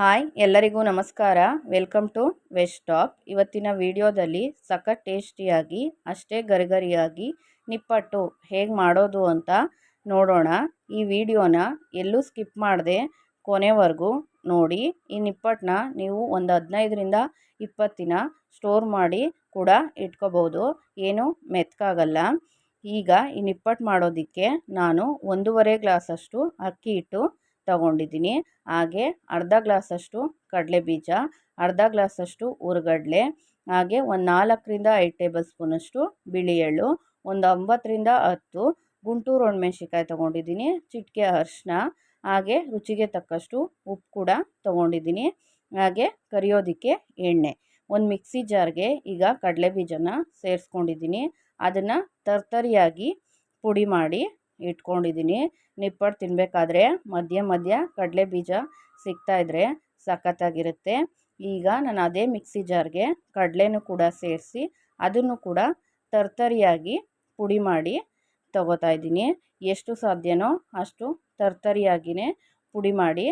Hi ಎಲ್ಲರಿಗೂ ನಮಸ್ಕಾರ. Welcome to West top ಇವತ್ತಿನ ವಿಡಿಯೋದಲ್ಲಿ ಸಖತ್ ಟೇಸ್ಟಿಯಾಗಿ, ಅಷ್ಟೇ ಗರಿಗರಿಯಾಗಿ ನಿಪ್ಪಟ್ಟು ಹೇಗೆ ಮಾಡೋದು ಅಂತ ನೋಡೋಣ. ಈ ವಿಡಿಯೋನ ಎಲ್ಲೂ ಸ್ಕಿಪ್ ಮಾಡದೆ ಕೊನೆವರೆಗೂ ನೋಡಿ. ಈ ನಿಪ್ಪಟ್ಟನ್ನ ನೀವು ಒಂದು ಹದಿನೈದರಿಂದ ಇಪ್ಪತ್ತಿನ ಸ್ಟೋರ್ ಮಾಡಿ ಕೂಡ ಇಟ್ಕೋಬೋದು. ಏನು ಮೆತ್ಕಾಗಲ್ಲ. ಈಗ ಈ ನಿಪ್ಪಟ್ಟು ಮಾಡೋದಕ್ಕೆ ನಾನು ಒಂದೂವರೆ ಗ್ಲಾಸಷ್ಟು ಅಕ್ಕಿ ಹಿಟ್ಟು ತಗೊಂಡಿದ್ದೀನಿ. ಹಾಗೆ ಅರ್ಧ ಗ್ಲಾಸಷ್ಟು ಕಡಲೆ ಬೀಜ, ಅರ್ಧ ಗ್ಲಾಸಷ್ಟು ಹುರ್ಗಡ್ಲೆ ಹಾಗೆ ಒಂದು ನಾಲ್ಕರಿಂದ ಐದು ಟೇಬಲ್ ಸ್ಪೂನಷ್ಟು ಬಿಳಿ ಎಳ್ಳು ಒಂದು ಒಂಬತ್ತರಿಂದ ಹತ್ತು ಗುಂಟೂರು ಒಣಮೆಣ್ಸಿಕಾಯಿ ತೊಗೊಂಡಿದ್ದೀನಿ, ಚಿಟಿಕೆ ಅರಿಶಿನ, ಹಾಗೆ ರುಚಿಗೆ ತಕ್ಕಷ್ಟು ಉಪ್ಪು ಕೂಡ ತೊಗೊಂಡಿದ್ದೀನಿ, ಹಾಗೆ ಕರಿಯೋದಕ್ಕೆ ಎಣ್ಣೆ. ಒಂದು ಮಿಕ್ಸಿ ಜಾರ್ಗೆ ಈಗ ಕಡಲೆ ಬೀಜನ ಸೇರಿಸ್ಕೊಂಡಿದ್ದೀನಿ. ಅದನ್ನು ತರ್ತರಿಯಾಗಿ ಪುಡಿ ಮಾಡಿ ಇಟ್ಕೊಂಡಿದ್ದೀನಿ ನಿಪ್ಪಟ್ಟು ತಿನ್ನಬೇಕಾದ್ರೆ ಮಧ್ಯ ಮಧ್ಯ ಕಡಲೆ ಬೀಜ ಸಿಗ್ತಾಯಿದ್ರೆ ಸಖತ್ತಾಗಿರುತ್ತೆ. ಈಗ ನಾನು ಅದೇ ಮಿಕ್ಸಿ ಜಾರ್ಗೆ ಕಡಲೆನೂ ಕೂಡ ಸೇರಿಸಿ ಅದನ್ನು ಕೂಡ ತರ್ತರಿಯಾಗಿ ಪುಡಿ ಮಾಡಿ ತಗೋತಾ ಇದ್ದೀನಿ. ಎಷ್ಟು ಸಾಧ್ಯನೋ ಅಷ್ಟು ತರ್ತರಿಯಾಗಿಯೇ ಪುಡಿ ಮಾಡಿ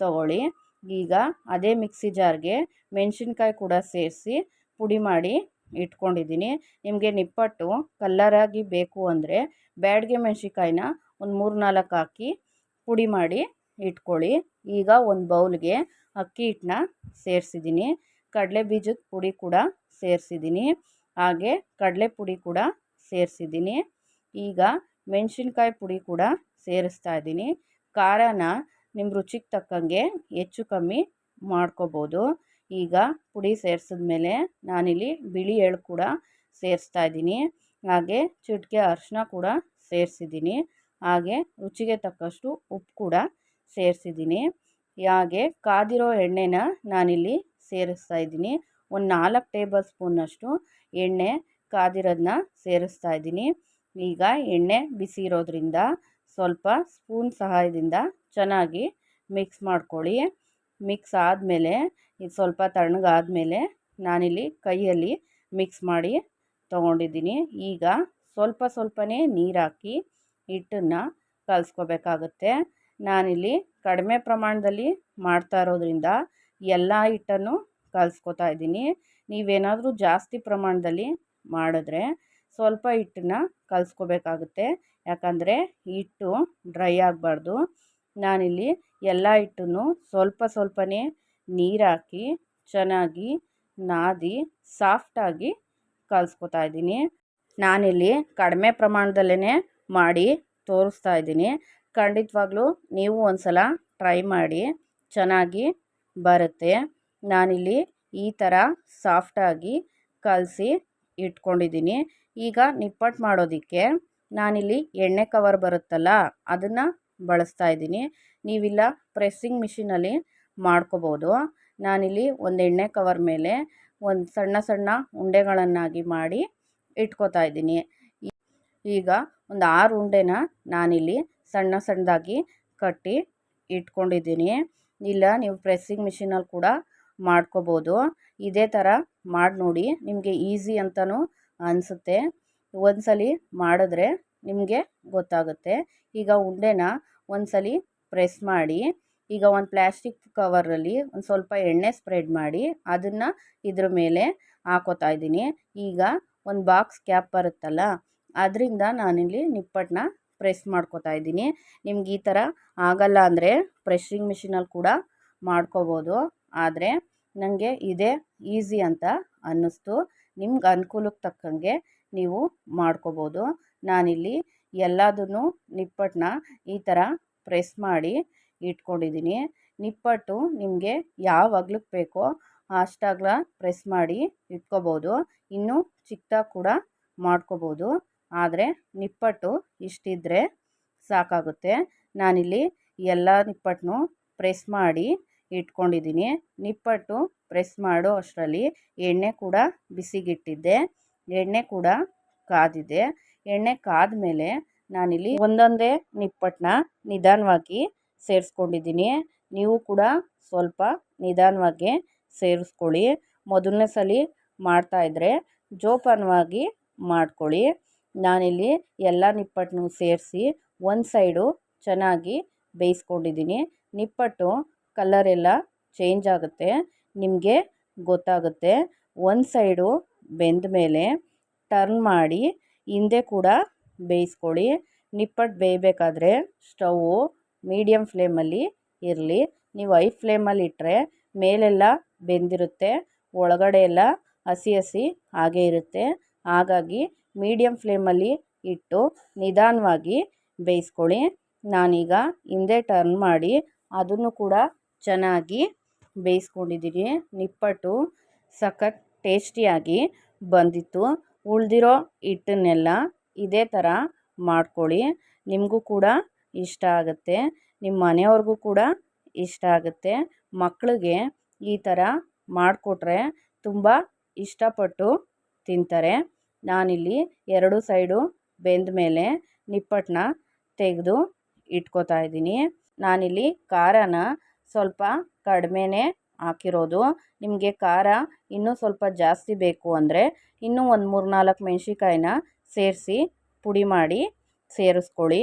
ತಗೊಳ್ಳಿ. ಈಗ ಅದೇ ಮಿಕ್ಸಿ ಜಾರ್ಗೆ ಮೆಣಸಿನ್ಕಾಯಿ ಕೂಡ ಸೇರಿಸಿ ಪುಡಿ ಮಾಡಿ ಇಟ್ಕೊಂಡಿದ್ದೀನಿ. ನಿಮಗೆ ನಿಪ್ಪಟ್ಟು ಕಲ್ಲರಾಗಿ ಬೇಕು ಅಂದರೆ ಬ್ಯಾಡಗೆ ಮೆಣಸಿನ್ಕಾಯಿನ ಒಂದು ಮೂರು ನಾಲ್ಕು ಹಾಕಿ ಪುಡಿ ಮಾಡಿ ಇಟ್ಕೊಳ್ಳಿ. ಈಗ ಒಂದು ಬೌಲ್ಗೆ ಅಕ್ಕಿ ಹಿಟ್ಟನ್ನ ಸೇರಿಸಿದ್ದೀನಿ. ಕಡಲೆ ಬೀಜದ ಪುಡಿ ಕೂಡ ಸೇರಿಸಿದ್ದೀನಿ. ಹಾಗೆ ಕಡಲೆ ಪುಡಿ ಕೂಡ ಸೇರಿಸಿದ್ದೀನಿ. ಈಗ ಮೆಣಸಿನ್ಕಾಯಿ ಪುಡಿ ಕೂಡ ಸೇರಿಸ್ತಾ ಇದ್ದೀನಿ. ಖಾರನ ನಿಮ್ಮ ರುಚಿಗೆ ತಕ್ಕಂಗೆ ಹೆಚ್ಚು ಕಮ್ಮಿ ಮಾಡ್ಕೋಬೋದು. ಈಗ ಪುಡಿ ಸೇರಿಸಿದ್ಮೇಲೆ ನಾನಿಲ್ಲಿ ಬಿಳಿ ಎಳ್ಳು ಕೂಡ ಸೇರಿಸ್ತಾ ಇದ್ದೀನಿ. ಹಾಗೆ ಚಿಟಿಕೆ ಅರಿಶಿನ ಕೂಡ ಸೇರಿಸಿದ್ದೀನಿ. ಹಾಗೆ ರುಚಿಗೆ ತಕ್ಕಷ್ಟು ಉಪ್ಪು ಕೂಡ ಸೇರಿಸಿದ್ದೀನಿ. ಹಾಗೆ ಕಾದಿರೋ ಎಣ್ಣೆನ ನಾನಿಲ್ಲಿ ಸೇರಿಸ್ತಾ ಇದ್ದೀನಿ. ಒಂದು ನಾಲ್ಕು ಟೇಬಲ್ ಸ್ಪೂನಷ್ಟು ಎಣ್ಣೆ ಕಾದಿರೋದನ್ನ ಸೇರಿಸ್ತಾ ಇದ್ದೀನಿ. ಈಗ ಎಣ್ಣೆ ಬಿಸಿ ಇರೋದ್ರಿಂದ ಸ್ವಲ್ಪ ಸ್ಪೂನ್ ಸಹಾಯದಿಂದ ಚೆನ್ನಾಗಿ ಮಿಕ್ಸ್ ಮಾಡ್ಕೊಳ್ಳಿ. ಮಿಕ್ಸ್ ಆದಮೇಲೆ ಇದು ಸ್ವಲ್ಪ ತಣ್ಣಗಾದಮೇಲೆ ನಾನಿಲ್ಲಿ ಕೈಯಲ್ಲಿ ಮಿಕ್ಸ್ ಮಾಡಿ ತೊಗೊಂಡಿದ್ದೀನಿ. ಈಗ ಸ್ವಲ್ಪ ಸ್ವಲ್ಪನೇ ನೀರು ಹಾಕಿ ಹಿಟ್ಟನ್ನು ಕಲಿಸ್ಕೋಬೇಕಾಗುತ್ತೆ. ನಾನಿಲ್ಲಿ ಕಡಿಮೆ ಪ್ರಮಾಣದಲ್ಲಿ ಮಾಡ್ತಾ ಇರೋದ್ರಿಂದ ಎಲ್ಲ ಹಿಟ್ಟನ್ನು ಕಲಿಸ್ಕೊತಾ ಇದ್ದೀನಿ. ನೀವೇನಾದರೂ ಜಾಸ್ತಿ ಪ್ರಮಾಣದಲ್ಲಿ ಮಾಡಿದ್ರೆ ಸ್ವಲ್ಪ ಹಿಟ್ಟನ್ನ ಕಲಿಸ್ಕೋಬೇಕಾಗುತ್ತೆ. ಯಾಕಂದರೆ ಹಿಟ್ಟು ಡ್ರೈ ಆಗಬಾರ್ದು. ನಾನಿಲ್ಲಿ ಎಲ್ಲ ಹಿಟ್ಟನ್ನು ಸ್ವಲ್ಪ ಸ್ವಲ್ಪನೇ ನೀರು ಹಾಕಿ ಚೆನ್ನಾಗಿ ನಾದಿ, ಸಾಫ್ಟಾಗಿ ಕಲಿಸ್ಕೊತಾ ಇದ್ದೀನಿ. ನಾನಿಲ್ಲಿ ಕಡಿಮೆ ಪ್ರಮಾಣದಲ್ಲೇ ಮಾಡಿ ತೋರಿಸ್ತಾ ಇದ್ದೀನಿ. ಖಂಡಿತವಾಗ್ಲೂ ನೀವು ಒಂದು ಸಲ ಟ್ರೈ ಮಾಡಿ, ಚೆನ್ನಾಗಿ ಬರುತ್ತೆ. ನಾನಿಲ್ಲಿ ಈ ಥರ ಸಾಫ್ಟಾಗಿ ಕಲಸಿ ಇಟ್ಕೊಂಡಿದ್ದೀನಿ. ಈಗ ನಿಪ್ಪಟ್ಟು ಮಾಡೋದಕ್ಕೆ ನಾನಿಲ್ಲಿ ಎಣ್ಣೆ ಕವರ್ ಬರುತ್ತಲ್ಲ, ಅದನ್ನು ಬಳಸ್ತಾ ಇದ್ದೀನಿ. ನೀವಿಲ್ಲ ಪ್ರೆಸ್ಸಿಂಗ್ ಮಿಷಿನಲ್ಲಿ ಮಾಡ್ಕೋಬೋದು. ನಾನಿಲ್ಲಿ ಒಂದು ಎಣ್ಣೆ ಕವರ್ ಮೇಲೆ ಒಂದು ಸಣ್ಣ ಸಣ್ಣ ಉಂಡೆಗಳನ್ನಾಗಿ ಮಾಡಿ ಇಟ್ಕೋತಾ ಇದ್ದೀನಿ. ಈಗ ಒಂದು ಆರು ಉಂಡೆನ ನಾನಿಲ್ಲಿ ಸಣ್ಣ ಸಣ್ಣದಾಗಿ ಕಟ್ಟಿ ಇಟ್ಕೊಂಡಿದ್ದೀನಿ. ಇಲ್ಲ, ನೀವು ಪ್ರೆಸ್ಸಿಂಗ್ ಮಿಷಿನಲ್ಲಿ ಕೂಡ ಮಾಡ್ಕೋಬೋದು. ಇದೇ ಥರ ಮಾಡಿ ನೋಡಿ, ನಿಮಗೆ ಈಸಿ ಅಂತಲೂ ಅನಿಸುತ್ತೆ. ಒಂದ್ಸಲ ಮಾಡಿದ್ರೆ ನಿಮಗೆ ಗೊತ್ತಾಗುತ್ತೆ. ಈಗ ಉಂಡೆನ ಒಂದ್ಸಲ ಪ್ರೆಸ್ ಮಾಡಿ ಈಗ ಒಂದು ಪ್ಲ್ಯಾಸ್ಟಿಕ್ ಕವರಲ್ಲಿ ಒಂದು ಸ್ವಲ್ಪ ಎಣ್ಣೆ ಸ್ಪ್ರೆಡ್ ಮಾಡಿ ಅದನ್ನು ಇದ್ರ ಮೇಲೆ ಹಾಕೋತಾ ಇದ್ದೀನಿ. ಈಗ ಒಂದು ಬಾಕ್ಸ್ ಕ್ಯಾಪ್ ಬರುತ್ತಲ್ಲ, ಅದರಿಂದ ನಾನಿಲ್ಲಿ ನಿಪ್ಪಟ್ಟನ್ನ ಪ್ರೆಸ್ ಮಾಡ್ಕೋತಾ ಇದ್ದೀನಿ. ನಿಮ್ಗೆ ಈ ಥರ ಆಗಲ್ಲ ಅಂದರೆ ಪ್ರೆಸ್ಸಿಂಗ್ ಮಿಷಿನಲ್ಲಿ ಕೂಡ ಮಾಡ್ಕೋಬೋದು, ಆದರೆ ನನಗೆ ಇದೇ ಈಸಿ ಅಂತ ಅನ್ನಿಸ್ತು. ನಿಮ್ಗೆ ಅನುಕೂಲಕ್ಕೆ ತಕ್ಕಂಗೆ ನೀವು ಮಾಡ್ಕೋಬೋದು. ನಾನಿಲ್ಲಿ ಎಲ್ಲದನ್ನು ನಿಪ್ಪಟ್ಟನ್ನ ಈ ಥರ ಪ್ರೆಸ್ ಮಾಡಿ ಇಟ್ಕೊಂಡಿದ್ದೀನಿ. ನಿಪ್ಪಟ್ಟು ನಿಮಗೆ ಯಾವ ಅಗ್ಲಕ್ಕೆ ಬೇಕೋ ಅಷ್ಟಾಗ್ಲ ಪ್ರೆಸ್ ಮಾಡಿ ಇಟ್ಕೋಬೋದು. ಇನ್ನೂ ಚಿಕ್ಕದಾಗಿ ಕೂಡ ಮಾಡ್ಕೋಬೋದು. ಆದರೆ ನಿಪ್ಪಟ್ಟು ಇಷ್ಟಿದ್ರೆ ಸಾಕಾಗುತ್ತೆ. ನಾನಿಲ್ಲಿ ಎಲ್ಲ ನಿಪ್ಪಟ್ಟನ್ನು ಪ್ರೆಸ್ ಮಾಡಿ ಇಟ್ಕೊಂಡಿದ್ದೀನಿ. ನಿಪ್ಪಟ್ಟು ಪ್ರೆಸ್ ಮಾಡೋ ಅಷ್ಟರಲ್ಲಿ ಎಣ್ಣೆ ಕೂಡ ಬಿಸಿಗಿಟ್ಟಿದ್ದೆ. ಎಣ್ಣೆ ಕೂಡ ಕಾದಿದೆ. ಎಣ್ಣೆ ಕಾದ ಮೇಲೆ ನಾನಿಲ್ಲಿ ಒಂದೊಂದೇ ನಿಪ್ಪಟ್ಟನ್ನ ನಿಧಾನವಾಗಿ ಸೇರಿಸ್ಕೊಂಡಿದ್ದೀನಿ. ನೀವು ಕೂಡ ಸ್ವಲ್ಪ ನಿಧಾನವಾಗಿ ಸೇರಿಸ್ಕೊಳ್ಳಿ. ಮೊದಲನೇ ಸಲ ಮಾಡ್ತಾಯಿದ್ರೆ ಜೋಪಾನವಾಗಿ ಮಾಡ್ಕೊಳ್ಳಿ. ನಾನಿಲ್ಲಿ ಎಲ್ಲ ನಿಪ್ಪಟ್ಟನ್ನು ಸೇರಿಸಿ ಒಂದು ಸೈಡು ಚೆನ್ನಾಗಿ ಬೇಯಿಸ್ಕೊಂಡಿದ್ದೀನಿ. ನಿಪ್ಪಟ್ಟು ಕಲರೆಲ್ಲ ಚೇಂಜ್ ಆಗುತ್ತೆ. ನಿಮಗೆ ಗೊತ್ತಾಗುತ್ತೆ. ಒಂದು ಸೈಡು ಬೆಂದ ಮೇಲೆ ಟರ್ನ್ ಮಾಡಿ ಹಿಂದೆ ಕೂಡ ಬೇಯಿಸ್ಕೊಳ್ಳಿ. ನಿಪ್ಪಟ್ಟು ಬೇಯಬೇಕಾದ್ರೆ ಸ್ಟವ್ವು ಮೀಡಿಯಮ್ ಫ್ಲೇಮಲ್ಲಿ ಇರಲಿ. ನೀವು ಐ ಫ್ಲೇಮಲ್ಲಿ ಇಟ್ಟರೆ ಮೇಲೆಲ್ಲ ಬೆಂದಿರುತ್ತೆ, ಒಳಗಡೆ ಎಲ್ಲ ಹಸಿ ಹಸಿ ಹಾಗೇ ಇರುತ್ತೆ. ಹಾಗಾಗಿ ಮೀಡಿಯಮ್ ಫ್ಲೇಮಲ್ಲಿ ಇಟ್ಟು ನಿಧಾನವಾಗಿ ಬೇಯಿಸ್ಕೊಳ್ಳಿ. ನಾನೀಗ ಹಿಂದೆ ಟರ್ನ್ ಮಾಡಿ ಅದನ್ನು ಕೂಡ ಚೆನ್ನಾಗಿ ಬೇಯಿಸ್ಕೊಂಡಿದ್ದೀನಿ. ನಿಪ್ಪಟ್ಟು ಸಖತ್ ಟೇಸ್ಟಿಯಾಗಿ ಬಂದಿತ್ತು. ಉಳಿದಿರೋ ಹಿಟ್ಟನ್ನೆಲ್ಲ ಇದೇ ಥರ ಮಾಡ್ಕೊಳ್ಳಿ. ನಿಮಗೂ ಕೂಡ ಇಷ್ಟ ಆಗುತ್ತೆ. ನಿಮ್ಮ ಮನೆಯವ್ರಿಗೂ ಕೂಡ ಇಷ್ಟ ಆಗುತ್ತೆ. ಮಕ್ಕಳಿಗೆ ಈ ಥರ ಮಾಡಿಕೊಟ್ರೆ ತುಂಬ ಇಷ್ಟಪಟ್ಟು ತಿಂತಾರೆ. ನಾನಿಲ್ಲಿ ಎರಡು ಸೈಡು ಬೆಂದ ಮೇಲೆ ನಿಪ್ಪಟ್ಟನ್ನ ತೆಗೆದು ಇಟ್ಕೋತಾ ಇದ್ದೀನಿ. ನಾನಿಲ್ಲಿ ಖಾರನ ಸ್ವಲ್ಪ ಕಡಿಮೆನೆ ಹಾಕಿರೋದು. ನಿಮಗೆ ಖಾರ ಇನ್ನೂ ಸ್ವಲ್ಪ ಜಾಸ್ತಿ ಬೇಕು ಅಂದರೆ ಇನ್ನೂ ಒಂದು ಮೂರು ನಾಲ್ಕು ಮೆಣಸಿನ್ಕಾಯಿನ ಸೇರಿಸಿ ಪುಡಿ ಮಾಡಿ ಸೇರಿಸ್ಕೊಳ್ಳಿ.